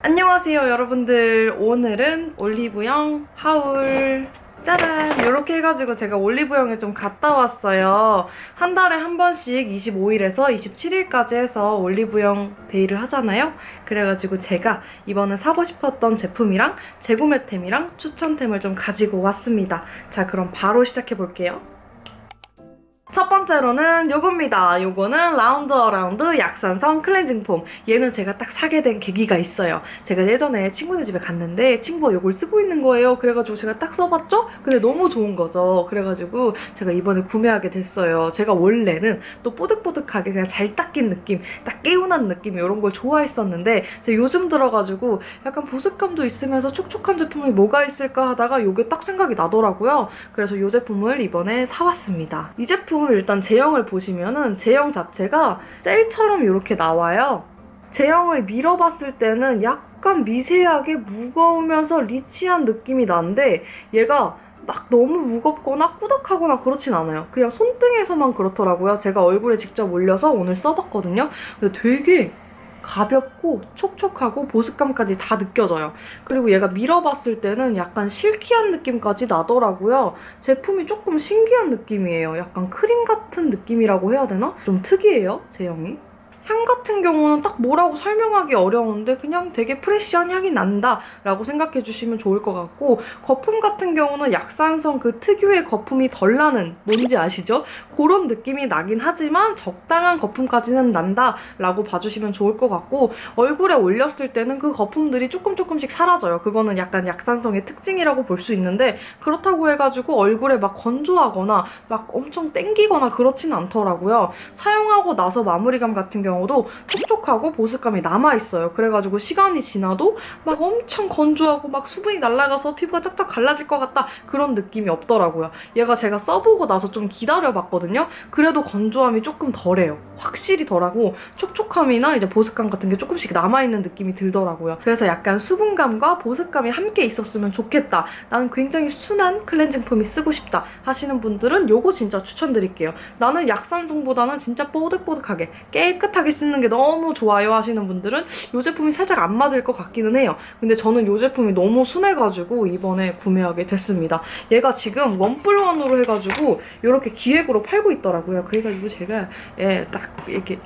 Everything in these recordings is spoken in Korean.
안녕하세요 여러분들. 오늘은 올리브영 하울. 짜란 이렇게 해가지고 제가 올리브영에 좀 갔다 왔어요. 한 달에 한 번씩 25일에서 27일까지 해서 올리브영 데이를 하잖아요? 그래가지고 제가 이번에 사고 싶었던 제품이랑 재구매템이랑 추천템을 좀 가지고 왔습니다. 자 그럼 바로 시작해 볼게요 첫 번째로는 요겁니다. 요거는 라운드 어라운드 약산성 클렌징 폼. 얘는 제가 딱 사게 된 계기가 있어요. 제가 예전에 친구네 집에 갔는데 친구가 요걸 쓰고 있는 거예요. 그래가지고 제가 딱 써봤죠? 근데 너무 좋은 거죠. 그래가지고 제가 이번에 구매하게 됐어요. 제가 원래는 또 뽀득뽀득하게 그냥 잘 닦인 느낌, 딱 개운한 느낌 이런 걸 좋아했었는데 제가 요즘 들어가지고 약간 보습감도 있으면서 촉촉한 제품이 뭐가 있을까 하다가 요게 딱 생각이 나더라고요. 그래서 요 제품을 이번에 사왔습니다. 이 제품 을 일단 제형을 보시면은 제형 자체가 젤처럼 이렇게 나와요. 제형을 밀어봤을 때는 약간 미세하게 무거우면서 리치한 느낌이 나는데 얘가 막 너무 무겁거나 꾸덕하거나 그렇진 않아요. 그냥 손등에서만 그렇더라고요. 제가 얼굴에 직접 올려서 오늘 써봤거든요. 근데 되게 가볍고 촉촉하고 보습감까지 다 느껴져요. 그리고 얘가 밀어봤을 때는 약간 실키한 느낌까지 나더라고요. 제품이 조금 신기한 느낌이에요. 약간 크림 같은 느낌이라고 해야 되나? 좀 특이해요, 제형이. 향 같은 경우는 딱 뭐라고 설명하기 어려운데 그냥 되게 프레쉬한 향이 난다 라고 생각해 주시면 좋을 것 같고 거품 같은 경우는 약산성 그 특유의 거품이 덜 나는 뭔지 아시죠? 그런 느낌이 나긴 하지만 적당한 거품까지는 난다 라고 봐주시면 좋을 것 같고 얼굴에 올렸을 때는 그 거품들이 조금 조금씩 사라져요 그거는 약간 약산성의 특징이라고 볼 수 있는데 그렇다고 해가지고 얼굴에 막 건조하거나 막 엄청 땡기거나 그렇진 않더라고요 사용하고 나서 마무리감 같은 경우 도 촉촉하고 보습감이 남아있어요. 그래가지고 시간이 지나도 막 엄청 건조하고 막 수분이 날아가서 피부가 쫙쫙 갈라질 것 같다 그런 느낌이 없더라고요. 얘가 제가 써보고 나서 좀 기다려봤거든요. 그래도 건조함이 조금 덜해요. 확실히 덜하고 촉촉함이나 이제 보습감 같은 게 조금씩 남아있는 느낌이 들더라고요. 그래서 약간 수분감과 보습감이 함께 있었으면 좋겠다. 나는 굉장히 순한 클렌징 폼이 쓰고 싶다 하시는 분들은 요거 진짜 추천드릴게요. 나는 약산성보다는 진짜 뽀득뽀득하게 깨끗하게 쓰는 게 너무 좋아요 하시는 분들은 이 제품이 살짝 안 맞을 것 같기는 해요. 근데 저는 이 제품이 너무 순해가지고 이번에 구매하게 됐습니다. 얘가 지금 원뿔원으로 해가지고 이렇게 기획으로 팔고 있더라고요. 그래가지고 제가 예, 딱 이렇게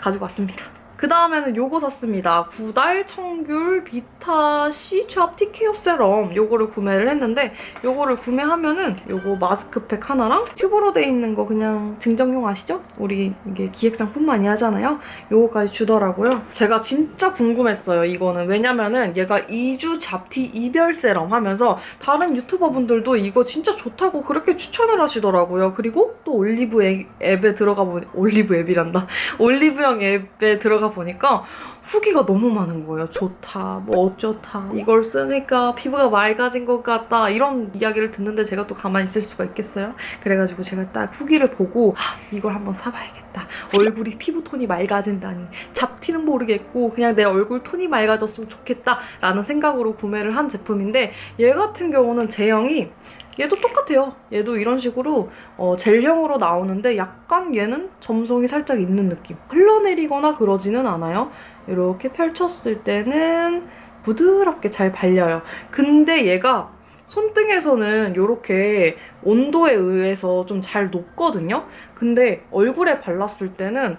가지고 왔습니다. 그 다음에는 요거 샀습니다. 구달 청귤 비타 C 취합 티케어 세럼 요거를 구매를 했는데 요거를 구매하면은 요거 마스크팩 하나랑 튜브로 돼 있는 거 그냥 증정용 아시죠? 우리 이게 기획상품 많이 하잖아요. 요거까지 주더라고요. 제가 진짜 궁금했어요. 이거는 왜냐면은 얘가 2주 잡티 이별 세럼 하면서 다른 유튜버 분들도 이거 진짜 좋다고 그렇게 추천을 하시더라고요. 그리고 또 올리브 앱- 앱에 들어가 보니 올리브 앱이란다. 올리브영 앱에 들어가 보니까 후기가 너무 많은 거예요. 좋다, 뭐 어쩌다, 이걸 쓰니까 피부가 맑아진 것 같다 이런 이야기를 듣는데 제가 또 가만히 있을 수가 있겠어요? 그래가지고 제가 딱 후기를 보고 아, 이걸 한번 사봐야겠다. 얼굴이 피부 톤이 맑아진다니 잡티는 모르겠고 그냥 내 얼굴 톤이 맑아졌으면 좋겠다라는 생각으로 구매를 한 제품인데 얘 같은 경우는 제형이 얘도 똑같아요. 얘도 이런 식으로 어, 젤형으로 나오는데 약간 얘는 점성이 살짝 있는 느낌. 흘러내리거나 그러지는 않아요. 이렇게 펼쳤을 때는 부드럽게 잘 발려요. 근데 얘가 손등에서는 이렇게 온도에 의해서 좀 잘 녹거든요. 근데 얼굴에 발랐을 때는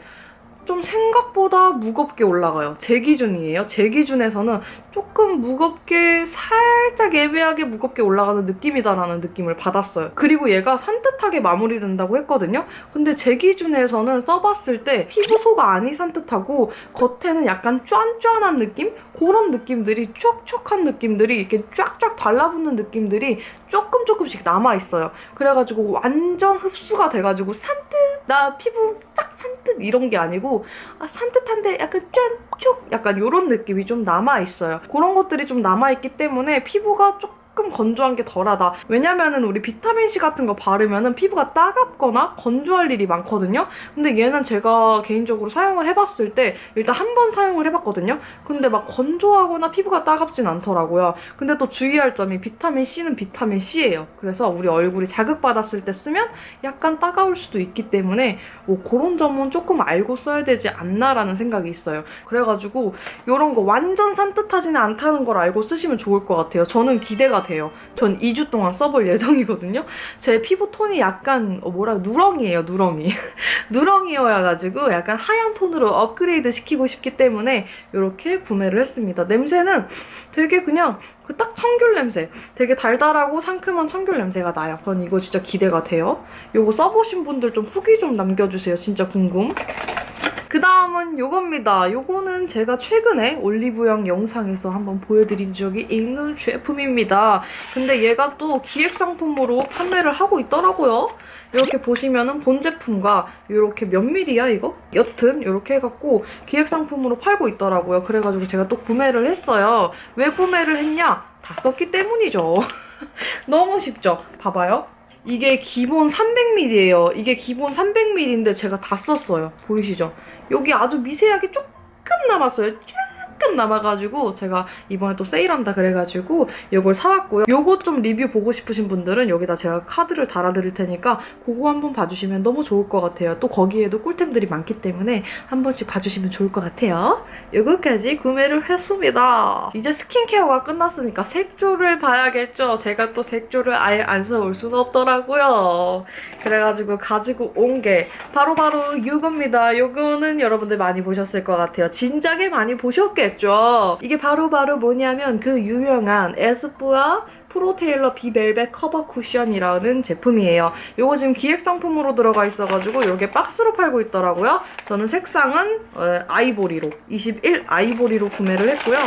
좀 생각보다 무겁게 올라가요. 제 기준이에요. 제 기준에서는 조금 무겁게 살짝 애매하게 무겁게 올라가는 느낌이다라는 느낌을 받았어요. 그리고 얘가 산뜻하게 마무리된다고 했거든요. 근데 제 기준에서는 써봤을 때 피부소가 아니 산뜻하고 겉에는 약간 쫀쫀한 느낌? 그런 느낌들이 촉촉한 느낌들이 이렇게 쫙쫙 달라붙는 느낌들이 조금 조금씩 남아있어요. 그래가지고 완전 흡수가 돼가지고 산뜻 나 피부 싹 산뜻 이런 게 아니고 아, 산뜻한데 약간 쫀쪽 약간 이런 느낌이 좀 남아있어요. 그런 것들이 좀 남아있기 때문에 피부가 조금 조금 건조한 게 덜하다. 왜냐면은 우리 비타민C 같은 거 바르면은 피부가 따갑거나 건조할 일이 많거든요. 근데 얘는 제가 개인적으로 사용을 해봤을 때 일단 한 번 사용을 해봤거든요. 근데 막 건조하거나 피부가 따갑진 않더라고요. 근데 또 주의할 점이 비타민 C는 비타민 C예요. 그래서 우리 얼굴이 자극받았을 때 쓰면 약간 따가울 수도 있기 때문에 뭐 그런 점은 조금 알고 써야 되지 않나라는 생각이 있어요. 그래가지고 이런 거 완전 산뜻하지는 않다는 걸 알고 쓰시면 좋을 것 같아요. 저는 기대가 돼요. 전 2주 동안 써볼 예정이거든요. 제 피부 톤이 약간 어, 뭐라 누렁이에요, 누렁이. 누렁이여가지고 약간 하얀 톤으로 업그레이드 시키고 싶기 때문에 이렇게 구매를 했습니다. 냄새는 되게 그냥 그 딱 청귤 냄새. 되게 달달하고 상큼한 청귤 냄새가 나요. 전 이거 진짜 기대가 돼요. 이거 써보신 분들 좀 후기 좀 남겨주세요. 진짜 궁금. 그 다음은 요겁니다. 요거는 제가 최근에 올리브영 영상에서 한번 보여드린 적이 있는 제품입니다. 근데 얘가 또 기획상품으로 판매를 하고 있더라고요. 이렇게 보시면은 본 제품과 이렇게 몇 밀이야 이거? 여튼 이렇게 해갖고 기획상품으로 팔고 있더라고요. 그래가지고 제가 또 구매를 했어요. 왜 구매를 했냐? 다 썼기 때문이죠. 너무 쉽죠? 봐봐요. 이게 기본 300ml예요. 이게 기본 300ml인데 제가 다 썼어요. 보이시죠? 여기 아주 미세하게 조금 남았어요. 조금 남아가지고 제가 이번에 또 세일한다 그래가지고 이걸 사왔고요. 요거 좀 리뷰 보고 싶으신 분들은 여기다 제가 카드를 달아드릴 테니까 그거 한번 봐주시면 너무 좋을 것 같아요. 또 거기에도 꿀템들이 많기 때문에 한 번씩 봐주시면 좋을 것 같아요. 요거까지 구매를 했습니다. 이제 스킨케어가 끝났으니까 색조를 봐야겠죠. 제가 또 색조를 아예 안 써올 수는 없더라고요. 그래가지고 가지고 온 게 바로바로 이겁니다. 요거는 여러분들 많이 보셨을 것 같아요. 진작에 많이 보셨겠 죠. 이게 바로 바로 뭐냐면 그 유명한 에스쁘아 프로테일러 비벨벳 커버 쿠션이라는 제품이에요. 요거 지금 기획 상품으로 들어가 있어가지고 이게 박스로 팔고 있더라고요. 저는 색상은 어, 아이보리로 21 아이보리로 구매를 했고요.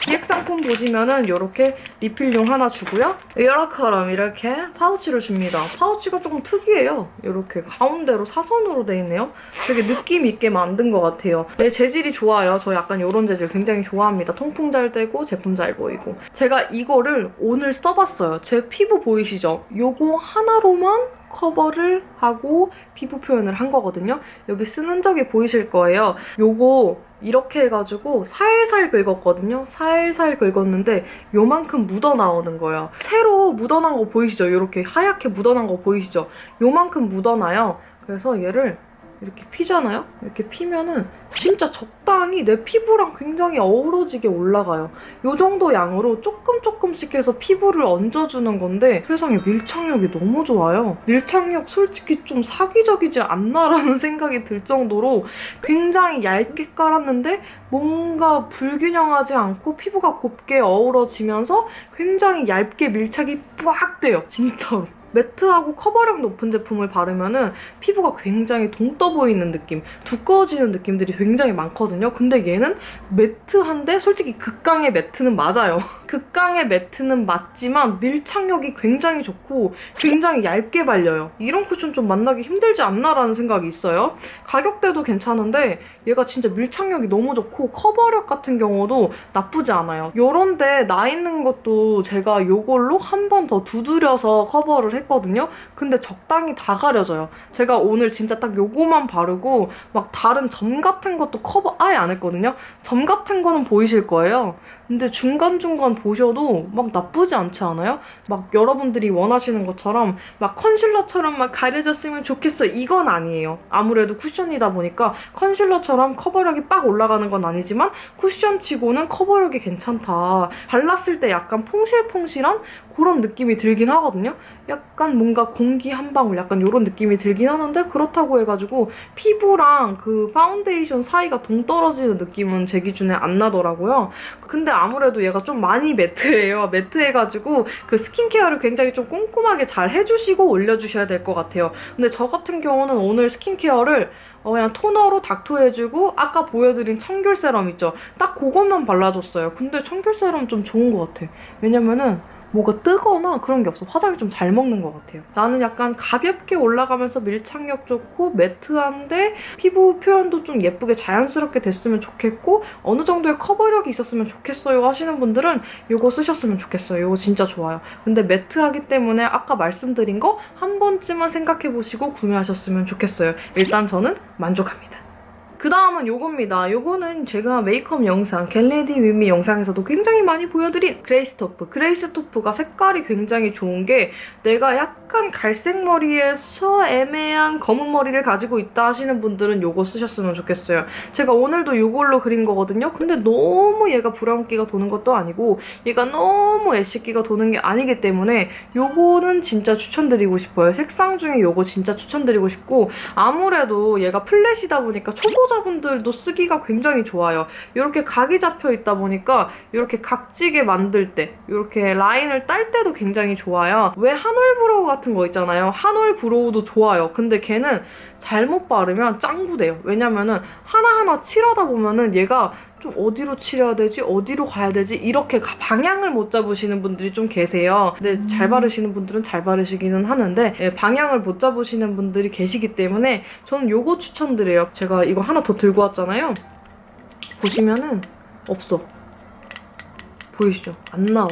기획 상품 보시면은 이렇게 리필용 하나 주고요. 이렇게럼 이렇게 파우치를 줍니다. 파우치가 조금 특이해요. 이렇게 가운데로 사선으로 돼 있네요. 되게 느낌 있게 만든 것 같아요. 네, 재질이 좋아요. 저 약간 이런 재질 굉장히 좋아합니다. 통풍 잘 되고 제품 잘 보이고. 제가 이거를 오늘 써봤어요. 제 피부 보이시죠? 요거 하나로만 커버를 하고 피부 표현을 한 거거든요. 여기 쓰는 적이 보이실 거예요. 요거 이렇게 해가지고 살살 긁었거든요. 살살 긁었는데 요만큼 묻어 나오는 거예요. 새로 묻어난 거 보이시죠? 이렇게 하얗게 묻어난 거 보이시죠? 요만큼 묻어나요. 그래서 얘를 이렇게 피잖아요? 이렇게 피면은 진짜 적당히 내 피부랑 굉장히 어우러지게 올라가요. 요 정도 양으로 조금 조금씩 해서 피부를 얹어주는 건데 세상에 밀착력이 너무 좋아요. 밀착력 솔직히 좀 사기적이지 않나라는 생각이 들 정도로 굉장히 얇게 깔았는데 뭔가 불균형하지 않고 피부가 곱게 어우러지면서 굉장히 얇게 밀착이 빡 돼요. 진짜로. 매트하고 커버력 높은 제품을 바르면은 피부가 굉장히 동떠 보이는 느낌, 두꺼워지는 느낌들이 굉장히 많거든요. 근데 얘는 매트한데 솔직히 극강의 매트는 맞아요. 극강의 매트는 맞지만 밀착력이 굉장히 좋고 굉장히 얇게 발려요. 이런 쿠션 좀 만나기 힘들지 않나라는 생각이 있어요. 가격대도 괜찮은데 얘가 진짜 밀착력이 너무 좋고 커버력 같은 경우도 나쁘지 않아요. 요런데 나 있는 것도 제가 요걸로 한 번 더 두드려서 커버를 했거든요. 근데 적당히 다 가려져요. 제가 오늘 진짜 딱 요거만 바르고 막 다른 점 같은 것도 커버 아예 안 했거든요. 점 같은 거는 보이실 거예요. 근데 중간중간 보셔도 막 나쁘지 않지 않아요? 막 여러분들이 원하시는 것처럼 막 컨실러처럼 막 가려졌으면 좋겠어. 이건 아니에요. 아무래도 쿠션이다 보니까 컨실러처럼 커버력이 빡 올라가는 건 아니지만 쿠션치고는 커버력이 괜찮다. 발랐을 때 약간 퐁실퐁실한 그런 느낌이 들긴 하거든요. 약간 뭔가 공기 한 방울 약간 이런 느낌이 들긴 하는데 그렇다고 해가지고 피부랑 그 파운데이션 사이가 동떨어지는 느낌은 제 기준에 안 나더라고요. 근데 아무래도 얘가 좀 많이 매트해요. 매트해가지고 그 스킨케어를 굉장히 좀 꼼꼼하게 잘 해주시고 올려주셔야 될 것 같아요. 근데 저 같은 경우는 오늘 스킨케어를 어, 그냥 토너로 닥터해주고 아까 보여드린 청귤 세럼 있죠? 딱 그것만 발라줬어요. 근데 청귤 세럼 좀 좋은 것 같아. 왜냐면은 뭐가 뜨거나 그런 게 없어. 화장이 좀 잘 먹는 것 같아요. 나는 약간 가볍게 올라가면서 밀착력 좋고 매트한데 피부 표현도 좀 예쁘게 자연스럽게 됐으면 좋겠고 어느 정도의 커버력이 있었으면 좋겠어요 하시는 분들은 이거 쓰셨으면 좋겠어요. 이거 진짜 좋아요. 근데 매트하기 때문에 아까 말씀드린 거 한 번쯤은 생각해 보시고 구매하셨으면 좋겠어요. 일단 저는 만족합니다. 그 다음은 요겁니다. 요거는 제가 메이크업 영상, 겟레디 윈미 영상에서도 굉장히 많이 보여드린 그레이스토프. 그레이스토프가 색깔이 굉장히 좋은 게 내가 약간 갈색 머리에서 애매한 검은 머리를 가지고 있다 하시는 분들은 요거 쓰셨으면 좋겠어요. 제가 오늘도 요걸로 그린 거거든요. 근데 너무 얘가 브라운기가 도는 것도 아니고 얘가 너무 애쉬기가 도는 게 아니기 때문에 요거는 진짜 추천드리고 싶어요. 색상 중에 요거 진짜 추천드리고 싶고 아무래도 얘가 플랫이다 보니까 초보 자분들도 쓰기가 굉장히 좋아요. 이렇게 각이 잡혀 있다 보니까 이렇게 각지게 만들 때 이렇게 라인을 딸 때도 굉장히 좋아요. 왜 한올 브로우 같은 거 있잖아요. 한올 브로우도 좋아요. 근데 걔는 잘못 바르면 짱구돼요. 왜냐면은 하나하나 칠하다 보면은 얘가 좀 어디로 칠해야 되지? 어디로 가야 되지? 이렇게 가- 방향을 못 잡으시는 분들이 좀 계세요. 근데 잘 바르시는 분들은 잘 바르시기는 하는데 예, 방향을 못 잡으시는 분들이 계시기 때문에 저는 요거 추천드려요. 제가 이거 하나 더 들고 왔잖아요. 보시면은 없어. 보이시죠? 안 나와.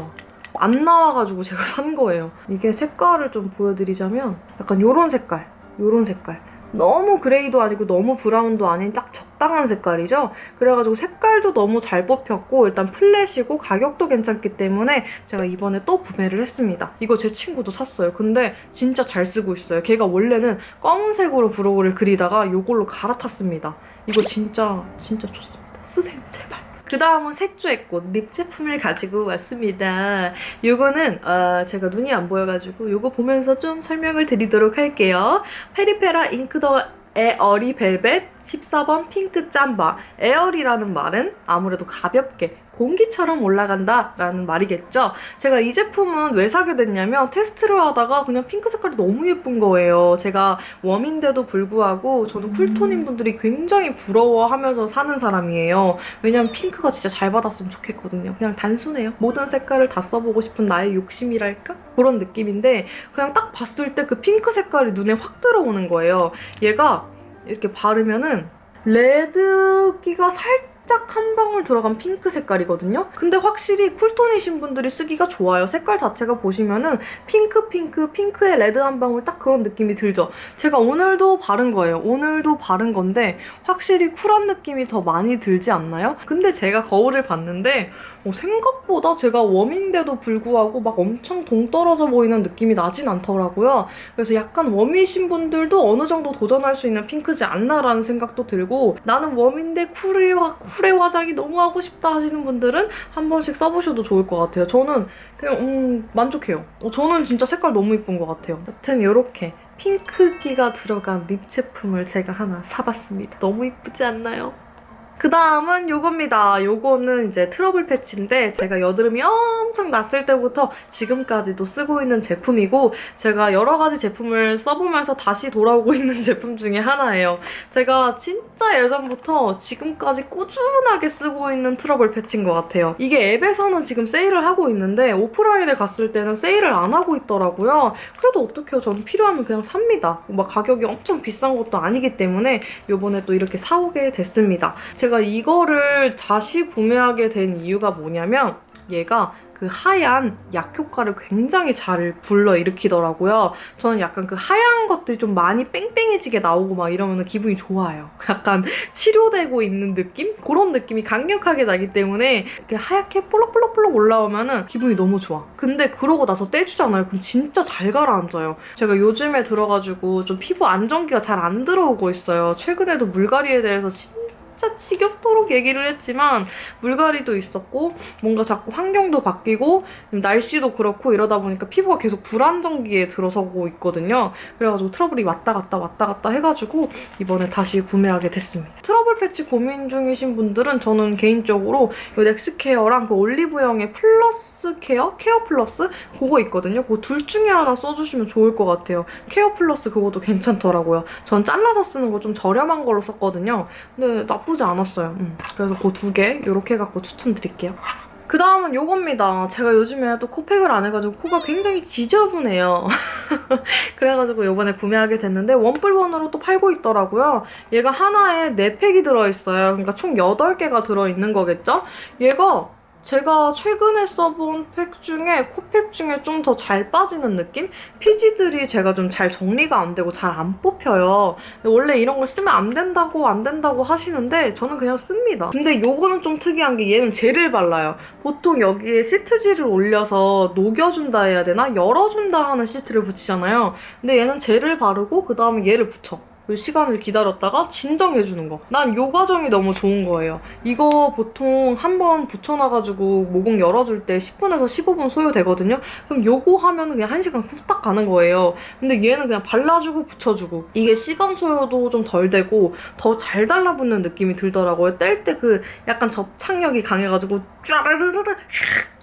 안 나와가지고 제가 산 거예요. 이게 색깔을 좀 보여드리자면 약간 요런 색깔, 요런 색깔. 너무 그레이도 아니고 너무 브라운도 아닌 딱 적 당한 색깔이죠. 그래가지고 색깔도 너무 잘 뽑혔고 일단 플랫이고 가격도 괜찮기 때문에 제가 이번에 또 구매를 했습니다. 이거 제 친구도 샀어요. 근데 진짜 잘 쓰고 있어요. 걔가 원래는 검은색으로 브로우를 그리다가 이걸로 갈아탔습니다. 이거 진짜 진짜 좋습니다. 쓰세요 제발. 그 다음은 색조의 꽃립 제품을 가지고 왔습니다. 요거는 어, 제가 눈이 안 보여가지고 요거 보면서 좀 설명을 드리도록 할게요. 페리페라 잉크더 에어리 벨벳 14번 핑크 짬바. 에어리라는 말은 아무래도 가볍게 공기처럼 올라간다 라는 말이겠죠. 제가 이 제품은 왜 사게 됐냐면 테스트를 하다가 그냥 핑크 색깔이 너무 예쁜 거예요. 제가 웜인데도 불구하고 저는 쿨톤인 분들이 굉장히 부러워하면서 사는 사람이에요. 왜냐면 핑크가 진짜 잘 받았으면 좋겠거든요. 그냥 단순해요. 모든 색깔을 다 써보고 싶은 나의 욕심이랄까? 그런 느낌인데 그냥 딱 봤을 때 그 핑크 색깔이 눈에 확 들어오는 거예요. 얘가 이렇게 바르면은 레드기가 살짝 한 방울 들어간 핑크 색깔이거든요. 근데 확실히 쿨톤이신 분들이 쓰기가 좋아요. 색깔 자체가 보시면은 핑크 핑크 핑크에 레드 한 방울 딱 그런 느낌이 들죠. 제가 오늘도 바른 거예요. 오늘도 바른 건데 확실히 쿨한 느낌이 더 많이 들지 않나요? 근데 제가 거울을 봤는데 어, 생각보다 제가 웜인데도 불구하고 막 엄청 동떨어져 보이는 느낌이 나진 않더라고요. 그래서 약간 웜이신 분들도 어느 정도 도전할 수 있는 핑크지 않나라는 생각도 들고 나는 웜인데 쿨의, 화- 쿨의 화장이 너무 하고 싶다 하시는 분들은 한 번씩 써보셔도 좋을 것 같아요. 저는 그냥 음, 만족해요. 어, 저는 진짜 색깔 너무 이쁜 것 같아요. 여튼 이렇게 핑크기가 들어간 립 제품을 제가 하나 사봤습니다. 너무 이쁘지 않나요? 그 다음은 요겁니다. 요거는 이제 트러블 패치인데 제가 여드름이 엄청 났을 때부터 지금까지도 쓰고 있는 제품이고 제가 여러 가지 제품을 써보면서 다시 돌아오고 있는 제품 중에 하나예요. 제가 진짜 예전부터 지금까지 꾸준하게 쓰고 있는 트러블 패치인 것 같아요. 이게 앱에서는 지금 세일을 하고 있는데 오프라인에 갔을 때는 세일을 안 하고 있더라고요. 그래도 어떡해요. 저는 필요하면 그냥 삽니다. 막 가격이 엄청 비싼 것도 아니기 때문에 요번에 또 이렇게 사오게 됐습니다. 제가 이거를 다시 구매하게 된 이유가 뭐냐면 얘가 그 하얀 약 효과를 굉장히 잘 불러일으키더라고요. 저는 약간 그 하얀 것들이 좀 많이 뺑뺑해지게 나오고 막 이러면 기분이 좋아요. 약간 치료되고 있는 느낌? 그런 느낌이 강력하게 나기 때문에 이렇게 하얗게 볼록볼록볼록 올라오면은 기분이 너무 좋아. 근데 그러고 나서 떼주잖아요. 그럼 진짜 잘 가라앉아요. 제가 요즘에 들어가지고 좀 피부 안정기가 잘 안 들어오고 있어요. 최근에도 물갈이에 대해서 진 짜 지겹도록 얘기를 했지만 물갈이도 있었고 뭔가 자꾸 환경도 바뀌고 날씨도 그렇고 이러다 보니까 피부가 계속 불안정기에 들어서고 있거든요. 그래가지고 트러블이 왔다 갔다 왔다 갔다 해가지고 이번에 다시 구매하게 됐습니다. 트러블 패치 고민 중이신 분들은 저는 개인적으로 이 넥스케어랑 그 올리브영의 플러스 케어? 케어 플러스? 그거 있거든요. 그둘 중에 하나 써주시면 좋을 것 같아요. 케어 플러스 그것도 괜찮더라고요. 전 잘라서 쓰는 거 좀 저렴한 걸로 썼거든요. 근데 나 쁘지 않았어요. 음. 그래서 그 두 개 이렇게 해갖고 추천드릴게요. 그 다음은 요겁니다. 제가 요즘에 또 코팩을 안 해가지고 코가 굉장히 지저분해요. 그래가지고 요번에 구매하게 됐는데 원뿔원으로 또 팔고 있더라고요. 얘가 하나에 4팩이 들어있어요. 그러니까 총 8개가 들어있는 거겠죠? 얘가 제가 최근에 써본 팩 중에 코팩 중에 좀 더 잘 빠지는 느낌? 피지들이 제가 좀 잘 정리가 안 되고 잘 안 뽑혀요. 원래 이런 걸 쓰면 안 된다고 안 된다고 하시는데 저는 그냥 씁니다. 근데 요거는 좀 특이한 게 얘는 젤을 발라요. 보통 여기에 시트지를 올려서 녹여준다 해야 되나? 열어준다 하는 시트를 붙이잖아요. 근데 얘는 젤을 바르고 그 다음에 얘를 붙여. 그 시간을 기다렸다가 진정해 주는 거. 난 요 과정이 너무 좋은 거예요. 이거 보통 한 번 붙여놔가지고 모공 열어줄 때 10분에서 15분 소요되거든요. 그럼 요거 하면 그냥 1시간 후딱 가는 거예요. 근데 얘는 그냥 발라주고 붙여주고. 이게 시간 소요도 좀 덜 되고 더 잘 달라붙는 느낌이 들더라고요. 뗄 때 그 약간 접착력이 강해가지고 쫘르르르 샥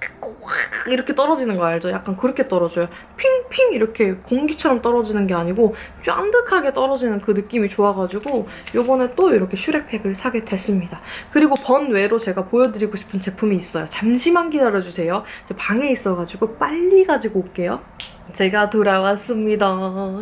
이렇게 떨어지는 거 알죠? 약간 그렇게 떨어져요. 핑핑 이렇게 공기처럼 떨어지는 게 아니고 쫀득하게 떨어지는 그 느낌이 좋아가지고 요번에 또 이렇게 슈렉팩을 사게 됐습니다. 그리고 번외로 제가 보여드리고 싶은 제품이 있어요. 잠시만 기다려주세요. 저 방에 있어가지고 빨리 가지고 올게요. 제가 돌아왔습니다.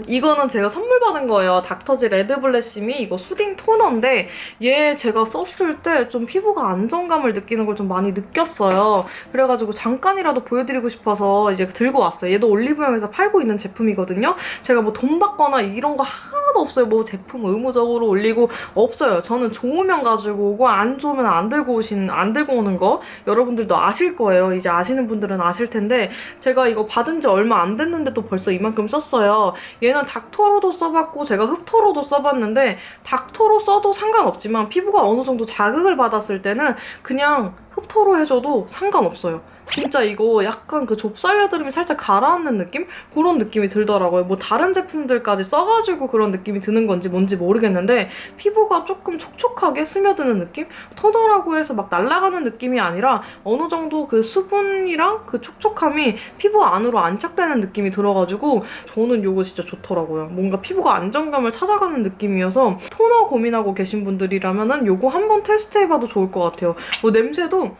이거는 제가 선물 받은 거예요. 닥터지 레드블레심이 이거 수딩 토너인데 얘 제가 썼을 때 좀 피부가 안정감을 느끼는 걸 좀 많이 느꼈어요. 그래가지고 잠깐이라도 보여드리고 싶어서 이제 들고 왔어요. 얘도 올리브영에서 팔고 있는 제품이거든요. 제가 뭐 돈 받거나 이런 거 하나도 없어요. 뭐 제품 의무적으로 올리고 없어요. 저는 좋으면 가지고 오고 안 좋으면 안 들고 오신 안 들고 오는 거 여러분들도 아실 거예요. 이제 아시는 분들은 아실 텐데 제가 이거 받은 지 얼마 안 됐는데 도 벌써 이만큼 썼어요. 얘는 닥터로도 써봤고 제가 흡토로도 써봤는데 닥터로 써도 상관없지만 피부가 어느 정도 자극을 받았을 때는 그냥 흡토로 해줘도 상관없어요. 진짜 이거 약간 그 좁쌀 여드름이 살짝 가라앉는 느낌? 그런 느낌이 들더라고요. 뭐 다른 제품들까지 써가지고 그런 느낌이 드는 건지 뭔지 모르겠는데 피부가 조금 촉촉하게 스며드는 느낌? 토너라고 해서 막 날아가는 느낌이 아니라 어느 정도 그 수분이랑 그 촉촉함이 피부 안으로 안착되는 느낌이 들어가지고 저는 이거 진짜 좋더라고요. 뭔가 피부가 안정감을 찾아가는 느낌이어서 토너 고민하고 계신 분들이라면은 이거 한번 테스트해봐도 좋을 것 같아요. 뭐 냄새도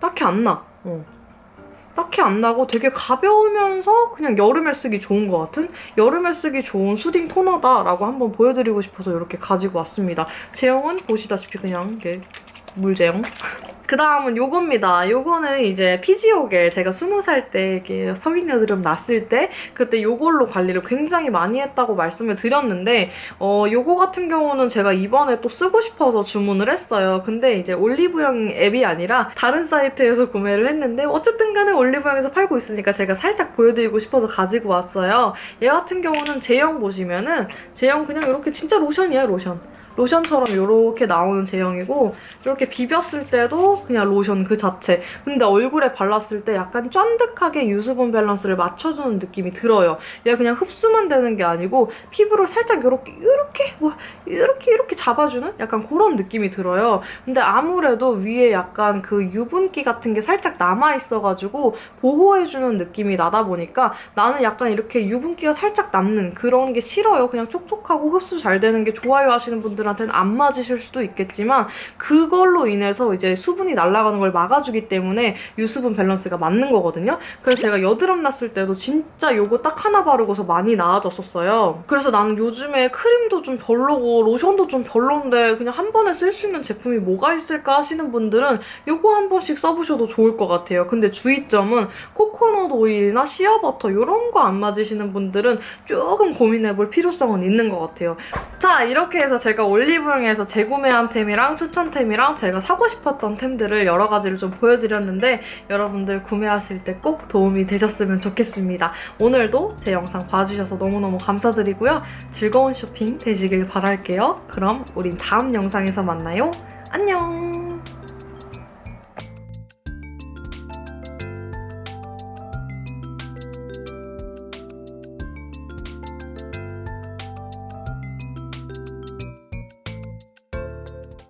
딱히 안 나. 어. 딱히 안 나고 되게 가벼우면서 그냥 여름에 쓰기 좋은 것 같은 여름에 쓰기 좋은 수딩 토너다라고 한번 보여드리고 싶어서 이렇게 가지고 왔습니다. 제형은 보시다시피 그냥 이게 물 제형. 그 다음은 요겁니다. 요거는 이제 피지오겔 제가 스무 살때 이게 성인 여드름 났을 때 그때 요걸로 관리를 굉장히 많이 했다고 말씀을 드렸는데 어 요거 같은 경우는 제가 이번에 또 쓰고 싶어서 주문을 했어요. 근데 이제 올리브영 앱이 아니라 다른 사이트에서 구매를 했는데 어쨌든 간에 올리브영에서 팔고 있으니까 제가 살짝 보여드리고 싶어서 가지고 왔어요. 얘 같은 경우는 제형 보시면은 제형 그냥 이렇게 진짜 로션이에요 로션. 로션처럼 이렇게 나오는 제형이고 이렇게 비볐을 때도 그냥 로션 그 자체. 근데 얼굴에 발랐을 때 약간 쫀득하게 유수분 밸런스를 맞춰주는 느낌이 들어요. 얘가 그냥 흡수만 되는 게 아니고 피부를 살짝 이렇게 이렇게 뭐 이렇게 이렇게 잡아주는 약간 그런 느낌이 들어요. 근데 아무래도 위에 약간 그 유분기 같은 게 살짝 남아 있어가지고 보호해주는 느낌이 나다 보니까 나는 약간 이렇게 유분기가 살짝 남는 그런 게 싫어요. 그냥 촉촉하고 흡수 잘 되는 게 좋아요 하시는 분들 한테는 안 맞으실 수도 있겠지만 그걸로 인해서 이제 수분이 날아가는 걸 막아주기 때문에 유수분 밸런스가 맞는 거거든요. 그래서 제가 여드름 났을 때도 진짜 요거 딱 하나 바르고서 많이 나아졌었어요. 그래서 나는 요즘에 크림도 좀 별로고 로션도 좀 별론데 그냥 한 번에 쓸 수 있는 제품이 뭐가 있을까 하시는 분들은 요거 한 번씩 써보셔도 좋을 것 같아요. 근데 주의점은 코코넛 오일이나 시어버터 이런 거 안 맞으시는 분들은 조금 고민해볼 필요성은 있는 것 같아요. 자 이렇게 해서 제가 올리브영에서 재구매한 템이랑 추천템이랑 제가 사고 싶었던 템들을 여러 가지를 좀 보여드렸는데 여러분들 구매하실 때 꼭 도움이 되셨으면 좋겠습니다. 오늘도 제 영상 봐주셔서 너무너무 감사드리고요. 즐거운 쇼핑 되시길 바랄게요. 그럼 우린 다음 영상에서 만나요. 안녕!